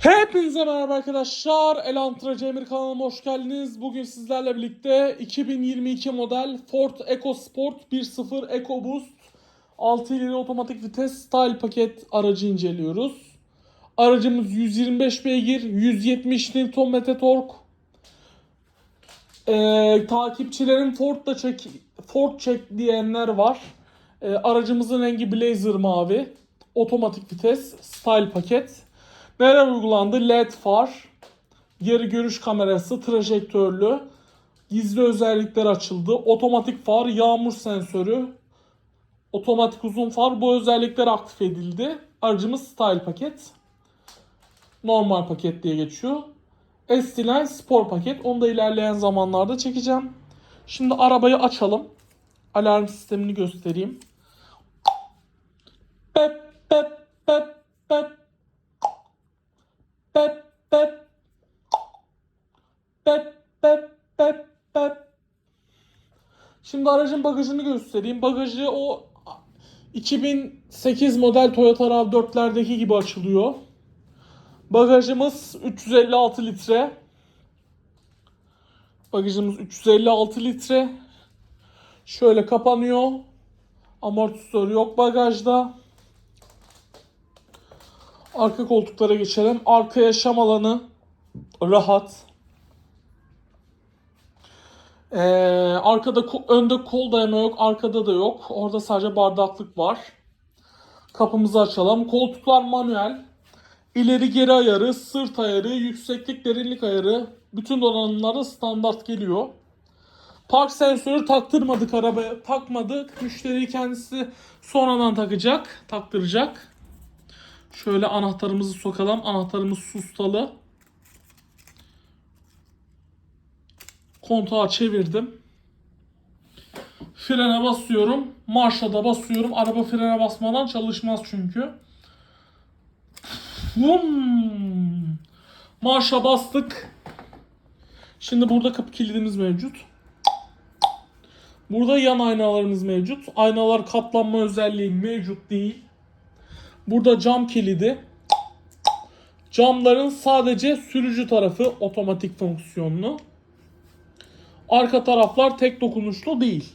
Hepinize merhaba arkadaşlar. Elantra Cemil kanalıma hoş geldiniz. Bugün sizlerle birlikte 2022 model Ford EcoSport 1.0 EcoBoost 6 ileri otomatik vites style paket aracı inceliyoruz. Aracımız 125 beygir, 170 Nm tork. Ee, takipçilerin Ford'da çek, Ford çek diyenler var. Ee, aracımızın rengi Blazer mavi. Otomatik vites, style paket. Neler uygulandı? LED far, geri görüş kamerası, trajektörlü, gizli özellikler açıldı. Otomatik far, yağmur sensörü, otomatik uzun far bu özellikler aktif edildi. Aracımız style paket. Normal paket diye geçiyor. S-Line spor paket. Onu da ilerleyen zamanlarda çekeceğim. Şimdi arabayı açalım. Alarm sistemini göstereyim. Şimdi aracın bagajını göstereyim. Bagajı o 2008 model Toyota RAV4'lerdeki gibi açılıyor. Bagajımız 356 litre. Bagajımız 356 litre. Şöyle kapanıyor. Amortisör yok bagajda. Arka koltuklara geçelim. Arka yaşam alanı rahat. Ee, arkada önde kol dayama yok, arkada da yok. Orada sadece bardaklık var. Kapımızı açalım. Koltuklar manuel. İleri geri ayarı, sırt ayarı, yükseklik derinlik ayarı. Bütün donanımlarda standart geliyor. Park sensörü taktırmadık arabaya. Takmadık. Müşteri kendisi sonradan takacak, taktıracak. Şöyle anahtarımızı sokalım. Anahtarımız sustalı. Kontağı çevirdim. Frene basıyorum. Marşa da basıyorum. Araba frene basmadan çalışmaz çünkü. Vum. Marşa bastık. Şimdi burada kapı kilidimiz mevcut. Burada yan aynalarımız mevcut. Aynalar katlanma özelliği mevcut değil. Burada cam kilidi. Camların sadece sürücü tarafı otomatik fonksiyonlu. Arka taraflar tek dokunuşlu değil.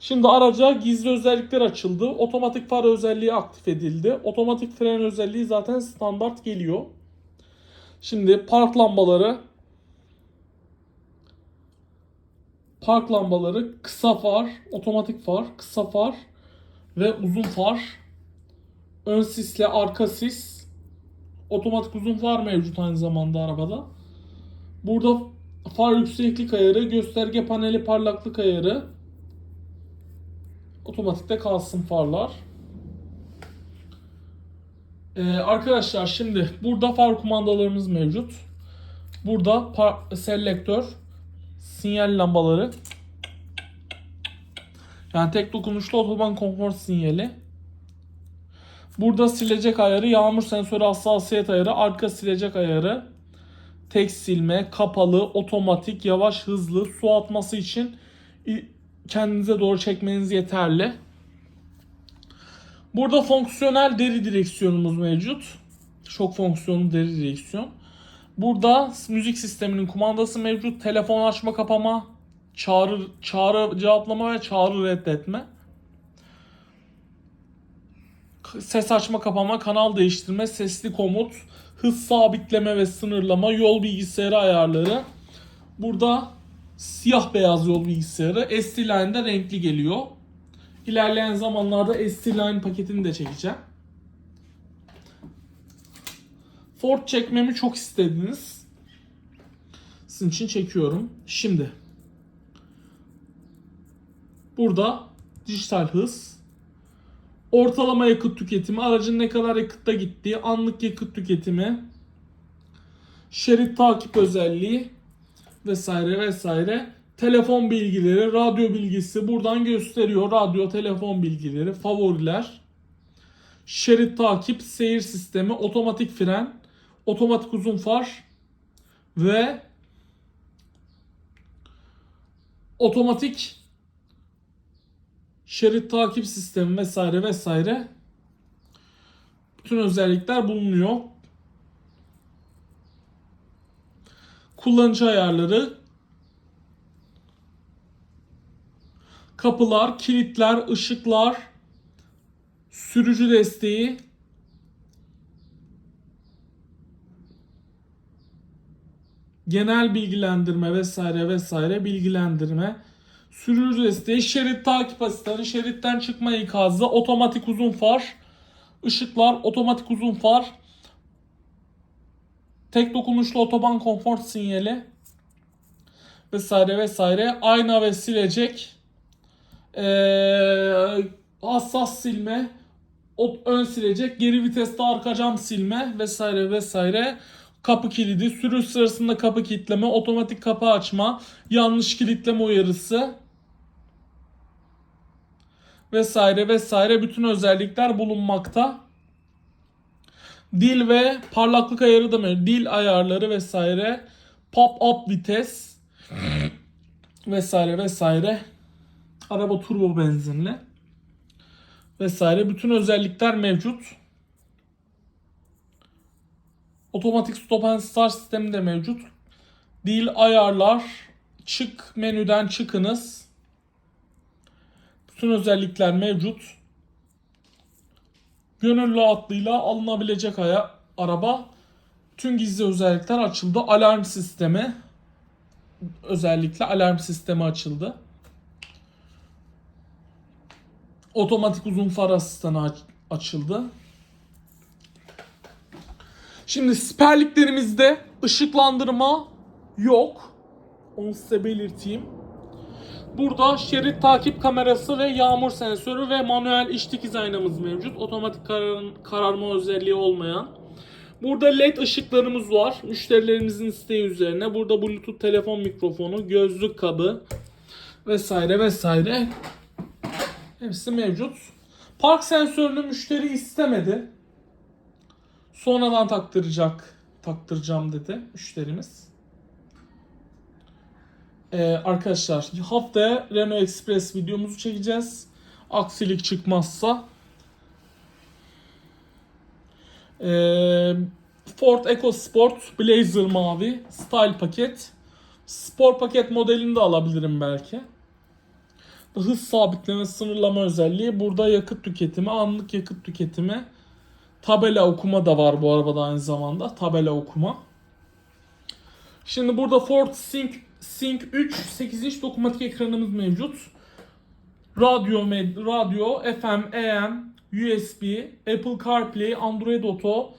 Şimdi araca gizli özellikler açıldı. Otomatik far özelliği aktif edildi. Otomatik fren özelliği zaten standart geliyor. Şimdi park lambaları park lambaları kısa far, otomatik far, kısa far ve uzun far. Ön sisle arka sis. Otomatik uzun far mevcut aynı zamanda arabada. Burada far yükseklik ayarı, gösterge paneli parlaklık ayarı. Otomatikte kalsın farlar. Ee, arkadaşlar şimdi burada far kumandalarımız mevcut. Burada selektör, sinyal lambaları. Yani tek dokunuşlu otoban konfor sinyali. Burada silecek ayarı, yağmur sensörü hassasiyet ayarı, arka silecek ayarı, tek silme, kapalı, otomatik, yavaş, hızlı, su atması için kendinize doğru çekmeniz yeterli. Burada fonksiyonel deri direksiyonumuz mevcut. Çok fonksiyonlu deri direksiyon. Burada müzik sisteminin kumandası mevcut. Telefon açma kapama, çağrı, çağrı cevaplama ve çağrı reddetme. Ses açma kapama, kanal değiştirme, sesli komut, hız sabitleme ve sınırlama, yol bilgisayarı ayarları. Burada siyah beyaz yol bilgisayarı. ST-Line'da renkli geliyor. İlerleyen zamanlarda ST-Line paketini de çekeceğim. Ford çekmemi çok istediniz. Sizin için çekiyorum. Şimdi. Burada dijital hız. Ortalama yakıt tüketimi, aracın ne kadar yakıtta gittiği, anlık yakıt tüketimi, şerit takip özelliği, vesaire vesaire. Telefon bilgileri, radyo bilgisi buradan gösteriyor. Radyo, telefon bilgileri, favoriler, şerit takip, seyir sistemi, otomatik fren, otomatik uzun far ve otomatik şerit takip sistemi vesaire vesaire bütün özellikler bulunuyor. kullanıcı ayarları, kapılar, kilitler, ışıklar, sürücü desteği, genel bilgilendirme vesaire vesaire bilgilendirme, sürücü desteği, şerit takip asistanı, şeritten çıkma ikazı, otomatik uzun far, ışıklar, otomatik uzun far, tek dokunuşlu otoban konfor sinyali vesaire vesaire, ayna ve silecek, ee, hassas silme, ön silecek, geri viteste arka cam silme vesaire vesaire. Kapı kilidi, sürüş sırasında kapı kilitleme, otomatik kapı açma, yanlış kilitleme uyarısı vesaire vesaire bütün özellikler bulunmakta. Dil ve parlaklık ayarı da mı? Dil ayarları vesaire. Pop-up vites vesaire vesaire. Araba turbo benzinli vesaire bütün özellikler mevcut. Otomatik stop and start sistemi de mevcut. Dil ayarlar, çık menüden çıkınız. Bütün özellikler mevcut. Gönül rahatlığıyla alınabilecek aya, araba. Tüm gizli özellikler açıldı. Alarm sistemi özellikle alarm sistemi açıldı. Otomatik uzun far asistanı aç- açıldı. Şimdi siperliklerimizde ışıklandırma yok. Onu size belirteyim. Burada şerit takip kamerası ve yağmur sensörü ve manuel iç dikiz aynamız mevcut. Otomatik karar- kararma özelliği olmayan. Burada led ışıklarımız var. Müşterilerimizin isteği üzerine. Burada bluetooth telefon mikrofonu, gözlük kabı vesaire vesaire. Hepsi mevcut. Park sensörünü müşteri istemedi. Sonradan taktıracak, taktıracağım dedi müşterimiz. Ee, arkadaşlar haftaya Renault Express videomuzu çekeceğiz. Aksilik çıkmazsa. Ee, Ford EcoSport Blazer mavi style paket. Spor paket modelini de alabilirim belki. Hız sabitleme sınırlama özelliği. Burada yakıt tüketimi, anlık yakıt tüketimi. Tabela okuma da var bu arabada aynı zamanda. Tabela okuma. Şimdi burada Ford Sync, Sync 3 8 inç dokunmatik ekranımız mevcut. Radyo, med- radyo, FM, AM, USB, Apple CarPlay, Android Auto,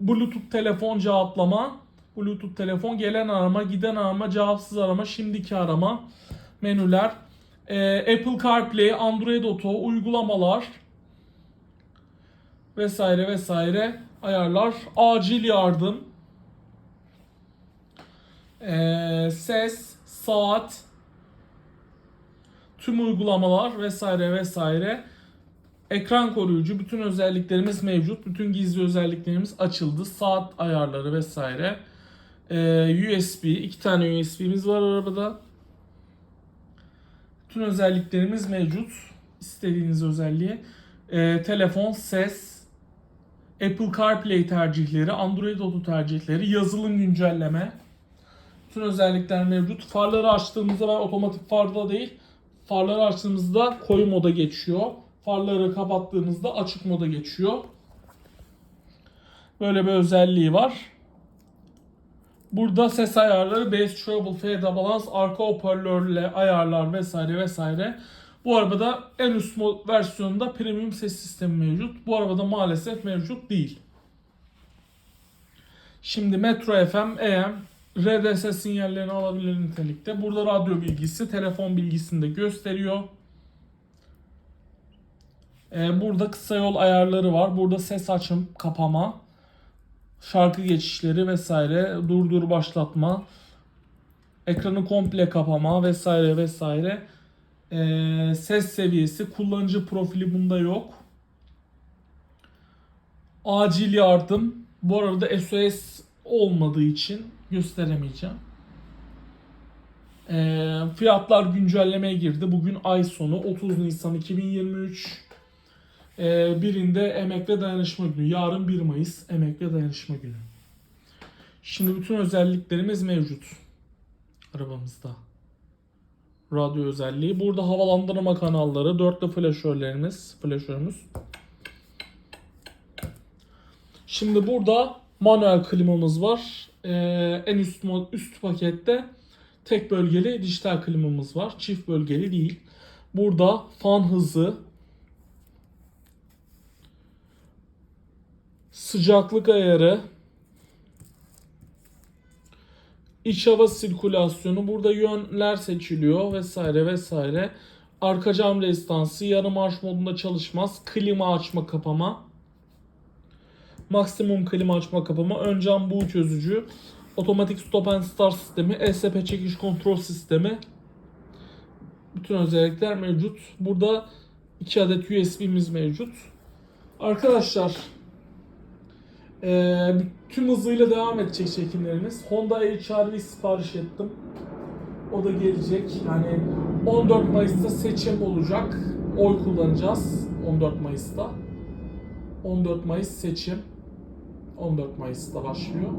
Bluetooth telefon cevaplama, Bluetooth telefon, gelen arama, giden arama, cevapsız arama, şimdiki arama, menüler, Ee, Apple CarPlay, Android Auto, uygulamalar vesaire vesaire ayarlar, acil yardım, ee, ses, saat, tüm uygulamalar vesaire vesaire. Ekran koruyucu bütün özelliklerimiz mevcut. Bütün gizli özelliklerimiz açıldı. Saat ayarları vesaire. Ee, USB, iki tane USB'miz var arabada. Bütün özelliklerimiz mevcut. İstediğiniz özelliği. Ee, telefon, ses, Apple CarPlay tercihleri, Android Auto tercihleri, yazılım güncelleme. Bütün özellikler mevcut. Farları açtığımızda ben otomatik farda değil, farları açtığımızda koyu moda geçiyor. Farları kapattığımızda açık moda geçiyor. Böyle bir özelliği var. Burada ses ayarları, bass treble, fade balance, arka hoparlörle ayarlar vesaire vesaire. Bu arabada en üst mod versiyonunda premium ses sistemi mevcut. Bu arabada maalesef mevcut değil. Şimdi Metro FM, AM, RDS sinyallerini alabilir nitelikte. Burada radyo bilgisi, telefon bilgisini de gösteriyor. Ee, burada kısa yol ayarları var. Burada ses açım, kapama, şarkı geçişleri vesaire, durdur başlatma, ekranı komple kapama vesaire vesaire. Ee, ses seviyesi, kullanıcı profili bunda yok. Acil yardım. Bu arada SOS olmadığı için gösteremeyeceğim. Ee, fiyatlar güncellemeye girdi. Bugün ay sonu 30 Nisan 2023. Ee, birinde emek ve dayanışma günü. Yarın 1 Mayıs emek ve dayanışma günü. Şimdi bütün özelliklerimiz mevcut arabamızda. Radyo özelliği. Burada havalandırma kanalları, dörtlü flaşörlerimiz, flaşörümüz. Şimdi burada manuel klimamız var. Ee, en üst mo- üst pakette tek bölgeli dijital klimamız var. Çift bölgeli değil. Burada fan hızı, sıcaklık ayarı, iç hava sirkülasyonu, burada yönler seçiliyor vesaire vesaire. Arka cam rezistansı, yarım marş modunda çalışmaz. Klima açma kapama. Maksimum klima açma kapama. Ön cam buğu çözücü. Otomatik stop and start sistemi. ESP çekiş kontrol sistemi. Bütün özellikler mevcut. Burada 2 adet USB'miz mevcut. Arkadaşlar ee, tüm hızıyla devam edecek çekimlerimiz. Honda HR-V sipariş ettim. O da gelecek. Yani 14 Mayıs'ta seçim olacak. Oy kullanacağız 14 Mayıs'ta. 14 Mayıs seçim. 14 Mayıs'ta başlıyor.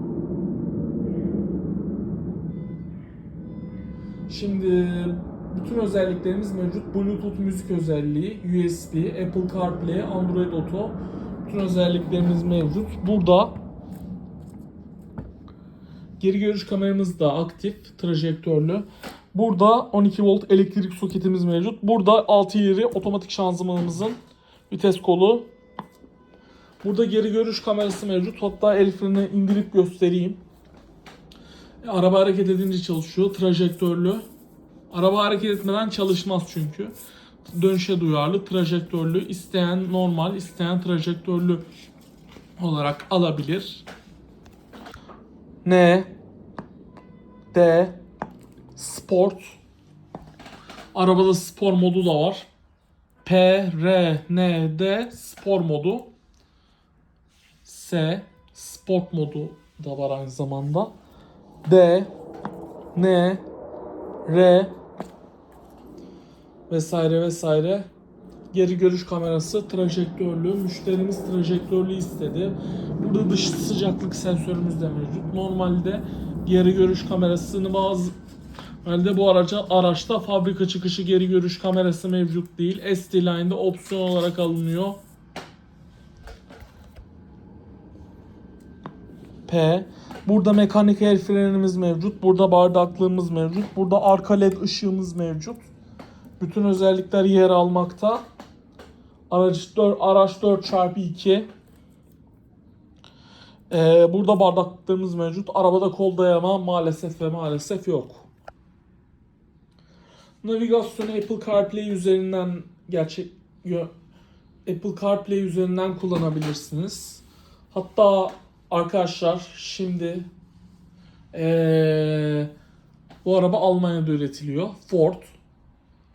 Şimdi bütün özelliklerimiz mevcut. Bluetooth müzik özelliği, USB, Apple CarPlay, Android Auto. Bütün özelliklerimiz mevcut. Burada geri görüş kameramız da aktif, trajektörlü. Burada 12 volt elektrik soketimiz mevcut. Burada 6 ileri otomatik şanzımanımızın vites kolu. Burada geri görüş kamerası mevcut. Hatta el freni indirip göstereyim. E, Araba hareket edince çalışıyor. Trajektörlü. Araba hareket etmeden çalışmaz çünkü. Dönüşe duyarlı, trajektörlü, isteyen normal, isteyen trajektörlü olarak alabilir. N D Sport Arabada spor modu da var. P R N D spor modu. S sport modu da var aynı zamanda. D N R vesaire vesaire. Geri görüş kamerası trajektörlü. Müşterimiz trajektörlü istedi. Burada dış sıcaklık sensörümüz de mevcut. Normalde geri görüş kamerasını bazı Halde bu araca araçta fabrika çıkışı geri görüş kamerası mevcut değil. ST Line'de opsiyon olarak alınıyor. P. Burada mekanik el frenimiz mevcut. Burada bardaklığımız mevcut. Burada arka led ışığımız mevcut. Bütün özellikler yer almakta. Araç 4, araç 4x2. Ee, burada bardaklıklarımız mevcut. Arabada kol dayama maalesef ve maalesef yok. Navigasyonu Apple CarPlay üzerinden gerçek Apple CarPlay üzerinden kullanabilirsiniz. Hatta arkadaşlar şimdi ee, bu araba Almanya'da üretiliyor. Ford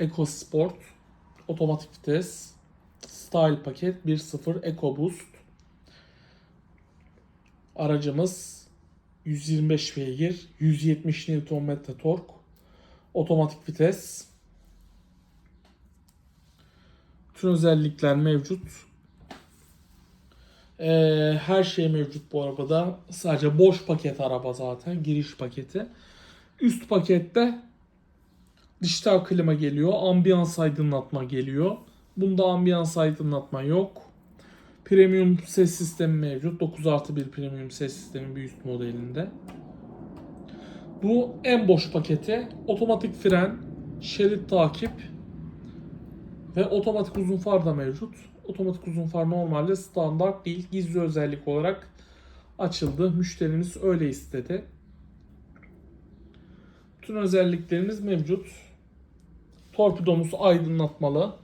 EcoSport otomatik vites Style paket 1.0 EcoBoost aracımız 125 beygir 170 Nm tork otomatik vites. Bütün özellikler mevcut Ee, her şey mevcut bu arabada sadece boş paket araba zaten giriş paketi üst pakette dijital klima geliyor ambiyans aydınlatma geliyor bunda ambiyans aydınlatma yok Premium ses sistemi mevcut. 9 artı 1 premium ses sistemi bir üst modelinde. Bu en boş paketi. Otomatik fren, şerit takip ve otomatik uzun far da mevcut. Otomatik uzun far normalde standart değil. Gizli özellik olarak açıldı. Müşterimiz öyle istedi. Bütün özelliklerimiz mevcut. Torpidomuz aydınlatmalı.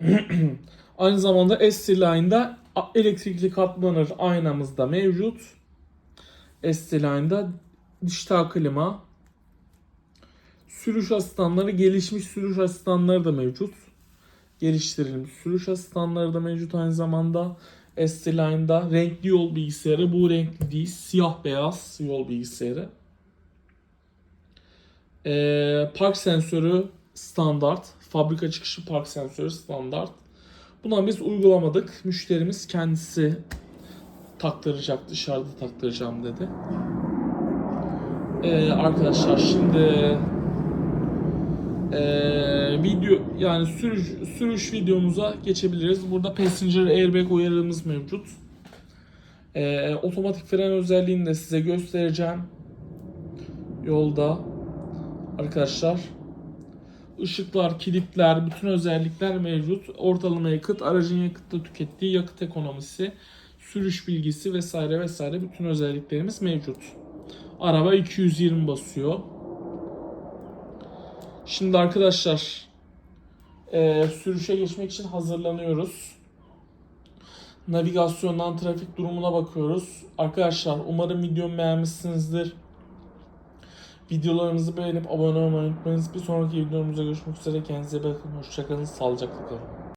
Aynı zamanda ST Line'da elektrikli katlanır aynamız da mevcut. ST Line'da dijital klima, sürüş asistanları, gelişmiş sürüş asistanları da mevcut. Geliştirilmiş sürüş asistanları da mevcut aynı zamanda. ST Line'da renkli yol bilgisayarı, bu renkli değil, siyah beyaz yol bilgisayarı. Ee, park sensörü standart. Fabrika çıkışı park sensörü standart. Buna biz uygulamadık. Müşterimiz kendisi taktıracak, dışarıda taktıracağım dedi. Ee, arkadaşlar şimdi ee, video yani sürüş, sürüş videomuza geçebiliriz. Burada passenger airbag uyarımız mevcut. Ee, otomatik fren özelliğini de size göstereceğim. Yolda arkadaşlar. Işıklar, kilitler, bütün özellikler mevcut. Ortalama yakıt, aracın yakıtta tükettiği yakıt ekonomisi, sürüş bilgisi vesaire vesaire bütün özelliklerimiz mevcut. Araba 220 basıyor. Şimdi arkadaşlar eee, sürüşe geçmek için hazırlanıyoruz. Navigasyondan trafik durumuna bakıyoruz. Arkadaşlar umarım videomu beğenmişsinizdir. Videolarımızı beğenip abone olmayı unutmayınız. Bir sonraki videomuzda görüşmek üzere. Kendinize bakın. Hoşçakalın. Sağlıcakla kalın.